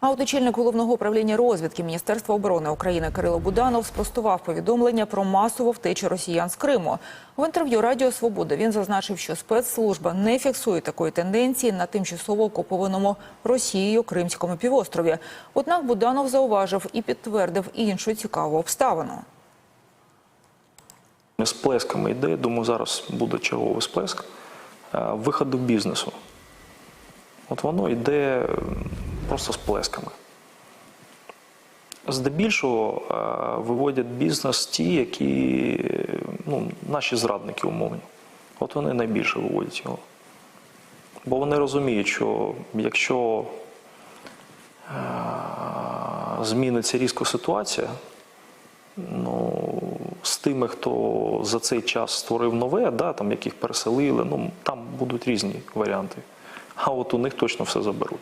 А от очільник головного управління розвідки Міністерства оборони України Кирило Буданов спростував повідомлення про масову втечу росіян з Криму. В інтерв'ю Радіо Свобода він зазначив, що спецслужба не фіксує такої тенденції на тимчасово окупованому Росією Кримському півострові. Однак Буданов зауважив і підтвердив іншу цікаву обставину. З плесками йде, думаю, зараз буде черговий сплеск е, виходу бізнесу. От воно йде просто з плесками. Здебільшого е, виводять бізнес ті, які ну, наші зрадники умовні. От вони найбільше виводять його. Бо вони розуміють, що якщо е, зміниться різко ситуація, ну, з тими, хто за цей час створив нове, да, там, яких переселили, ну, там будуть різні варіанти. А от у них точно все заберуть.